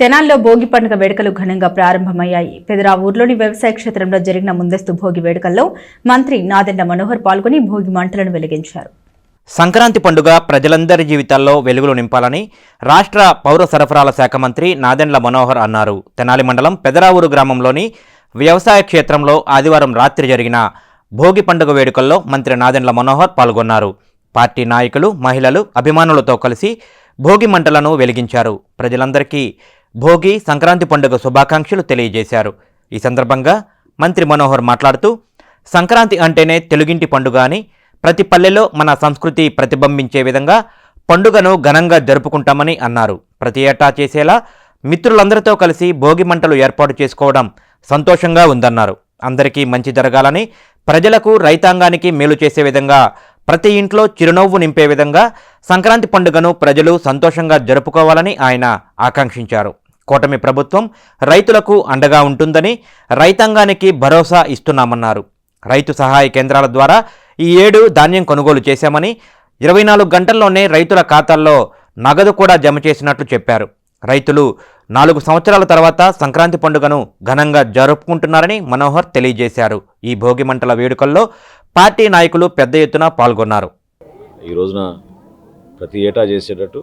తెనాల్లో భోగి పండుగ వేడుకలు ఘనంగా ప్రారంభమయ్యాయి. పెదరా ఊర్లోని వ్యవసాయ క్షేత్రంలో జరిగిన ముందస్తు భోగి వేడుకల్లో మంత్రి నాదెండ మనోహర్ పాల్గొని భోగి మంటలను వెలిగించారు. సంక్రాంతి పండుగ ప్రజలందరి జీవితాల్లో వెలుగులు నింపాలని రాష్ట్ర పౌర సరఫరాల శాఖ మంత్రి నాదెండ్ల మనోహర్ అన్నారు. తెనాలి మండలం పెదరావూరు గ్రామంలోని వ్యవసాయ క్షేత్రంలో ఆదివారం రాత్రి జరిగిన భోగి పండుగ వేడుకల్లో మంత్రి నాదెండ్ల మనోహర్ పాల్గొన్నారు. పార్టీ నాయకులు మహిళలు అభిమానులతో కలిసి భోగి మంటలను వెలిగించారు. ప్రజలందరికీ భోగి సంక్రాంతి పండుగ శుభాకాంక్షలు తెలియజేశారు. ఈ సందర్భంగా మంత్రి మనోహర్ మాట్లాడుతూ సంక్రాంతి అంటేనే తెలుగింటి పండుగ అని ప్రతి పల్లెలో మన సంస్కృతి ప్రతిబింబించే విధంగా పండుగను ఘనంగా జరుపుకుంటామని అన్నారు. ప్రతి ఏటా చేసేలా మిత్రులందరితో కలిసి భోగి మంటలు ఏర్పాటు చేసుకోవడం సంతోషంగా ఉందన్నారు. అందరికీ మంచి జరగాలని ప్రజలకు రైతాంగానికి మేలు చేసే విధంగా ప్రతి ఇంట్లో చిరునవ్వు నింపే విధంగా సంక్రాంతి పండుగను ప్రజలు సంతోషంగా జరుపుకోవాలని ఆయన ఆకాంక్షించారు. కూటమి ప్రభుత్వం రైతులకు అండగా ఉంటుందని రైతాంగానికి భరోసా ఇస్తున్నామన్నారు. రైతు సహాయ కేంద్రాల ద్వారా ఈ ఏడు ధాన్యం కొనుగోలు చేశామని ఇరవై నాలుగు గంటల్లోనే రైతుల ఖాతాల్లో నగదు కూడా జమ చేసినట్లు చెప్పారు. రైతులు నాలుగు సంవత్సరాల తర్వాత సంక్రాంతి పండుగను ఘనంగా జరుపుకుంటున్నారని మనోహర్ తెలియజేశారు. ఈ భోగి మంటల వేడుకల్లో పార్టీ నాయకులు పెద్ద ఎత్తున పాల్గొన్నారు. ఈ రోజున ప్రతి ఏటా చేసేటట్టు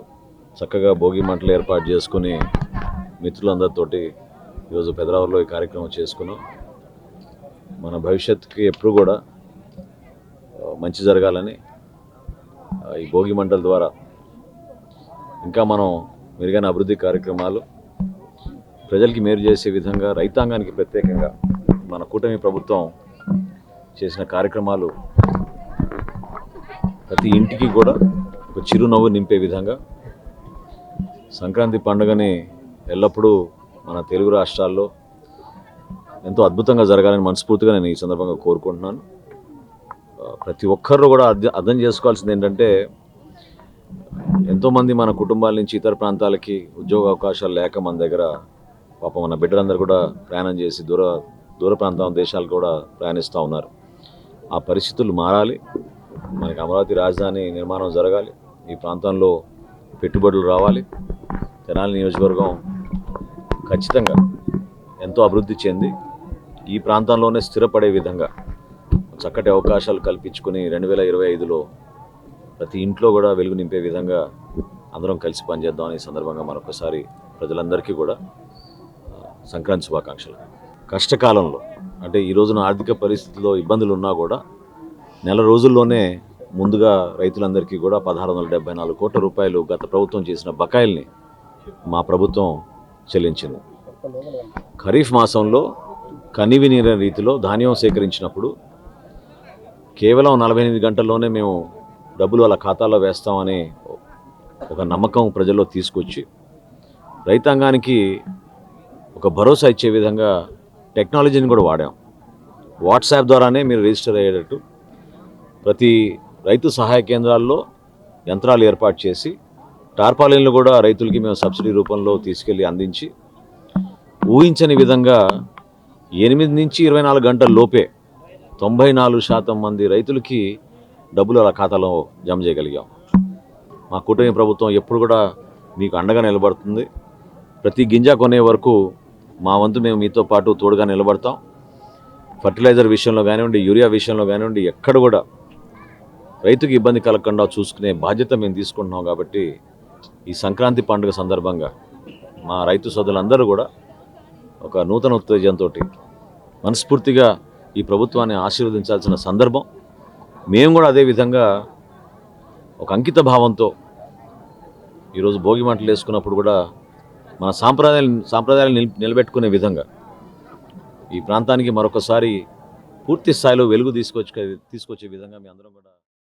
చక్కగా భోగి మంటలు ఏర్పాటు చేసుకుని మిత్రులందరితోటి ఈరోజు పెదరావులో ఈ కార్యక్రమం చేసుకున్నాం. మన భవిష్యత్తుకి ఎప్పుడు కూడా మంచి జరగాలని ఈ భోగి మంటల ద్వారా ఇంకా మనం మెరుగైన అభివృద్ధి కార్యక్రమాలు ప్రజలకి మేలు చేసే విధంగా రైతాంగానికి ప్రత్యేకంగా మన కూటమి ప్రభుత్వం చేసిన కార్యక్రమాలు ప్రతి ఇంటికి కూడా ఒక చిరునవ్వు నింపే విధంగా సంక్రాంతి పండుగని ఎల్లప్పుడూ మన తెలుగు రాష్ట్రాల్లో ఎంతో అద్భుతంగా జరగాలని మనస్ఫూర్తిగా నేను ఈ సందర్భంగా కోరుకుంటున్నాను. ప్రతి ఒక్కరు కూడా అర్థం చేసుకోవాల్సింది ఏంటంటే ఎంతోమంది మన కుటుంబాల నుంచి ఇతర ప్రాంతాలకి ఉద్యోగ అవకాశాలు లేక మన దగ్గర పాపం మన బిడ్డలందరూ కూడా ప్రయాణం చేసి దూర దూర ప్రాంతం దేశాలు కూడా ప్రయాణిస్తూ ఉన్నారు. ఆ పరిస్థితులు మారాలి. మనకి అమరావతి రాజధాని నిర్మాణం జరగాలి. ఈ ప్రాంతంలో పెట్టుబడులు రావాలి. తెనాలి నియోజకవర్గం ఖచ్చితంగా ఎంతో అభివృద్ధి చెంది ఈ ప్రాంతంలోనే స్థిరపడే విధంగా చక్కటి అవకాశాలు కల్పించుకుని రెండు వేల ఇరవై ఐదులో ప్రతి ఇంట్లో కూడా వెలుగు నింపే విధంగా అందరం కలిసి పనిచేద్దాం ఈ సందర్భంగా మరొకసారి ప్రజలందరికీ కూడా సంక్రాంతి శుభాకాంక్షలు. కష్టకాలంలో అంటే ఈ రోజున ఆర్థిక పరిస్థితుల్లో ఇబ్బందులు ఉన్నా కూడా నెల రోజుల్లోనే ముందుగా రైతులందరికీ కూడా పదహారు వందల డెబ్బై నాలుగు కోట్ల రూపాయలు గత ప్రభుత్వం చేసిన బకాయిల్ని మా ప్రభుత్వం చెల్లించింది. ఖరీఫ్ మాసంలో కనివినీర రీతిలో ధాన్యం సేకరించినప్పుడు కేవలం నలభై ఎనిమిది గంటల్లోనే మేము డబ్బులు వాళ్ళ ఖాతాలో వేస్తామనే ఒక నమ్మకం ప్రజల్లో తీసుకొచ్చి రైతాంగానికి ఒక భరోసా ఇచ్చే విధంగా టెక్నాలజీని కూడా వాడాం. వాట్సాప్ ద్వారానే మీరు రిజిస్టర్ అయ్యేటట్టు ప్రతి రైతు సహాయ కేంద్రాల్లో యంత్రాలు ఏర్పాటు చేసి టార్పాలిన్లు కూడా రైతులకి మేము సబ్సిడీ రూపంలో తీసుకెళ్ళి అందించి ఊహించని విధంగా ఎనిమిది నుంచి ఇరవై నాలుగు గంటల లోపే తొంభై నాలుగు శాతం మంది రైతులకి డబ్బులు అలా ఖాతాలో జమ చేయగలిగాం. మా కూటమి ప్రభుత్వం ఎప్పుడు కూడా మీకు అండగా నిలబడుతుంది. ప్రతి గింజ కొనే వరకు మా వంతు మేము మీతో పాటు తోడుగా నిలబడతాం. ఫర్టిలైజర్ విషయంలో కానివ్వండి యూరియా విషయంలో కానివ్వండి ఎక్కడ కూడా రైతుకి ఇబ్బంది కలగకుండా చూసుకునే బాధ్యత మేము తీసుకుంటున్నాం కాబట్టి ఈ సంక్రాంతి పండుగ సందర్భంగా మా రైతు సోదరులందరూ కూడా ఒక నూతన ఉత్తేజంతో మనస్ఫూర్తిగా ఈ ప్రభుత్వాన్ని ఆశీర్వదించాల్సిన సందర్భం. మేము కూడా అదే విధంగా ఒక అంకిత భావంతో ఈరోజు భోగి మంటలు వేసుకున్నప్పుడు కూడా మన సాంప్రదాయాలు సాంప్రదాయాలు నిల్ నిలబెట్టుకునే విధంగా ఈ ప్రాంతానికి మరొకసారి పూర్తి స్థాయిలో వెలుగు తీసుకొచ్చే తీసుకొచ్చే విధంగా మీ అందరం కూడా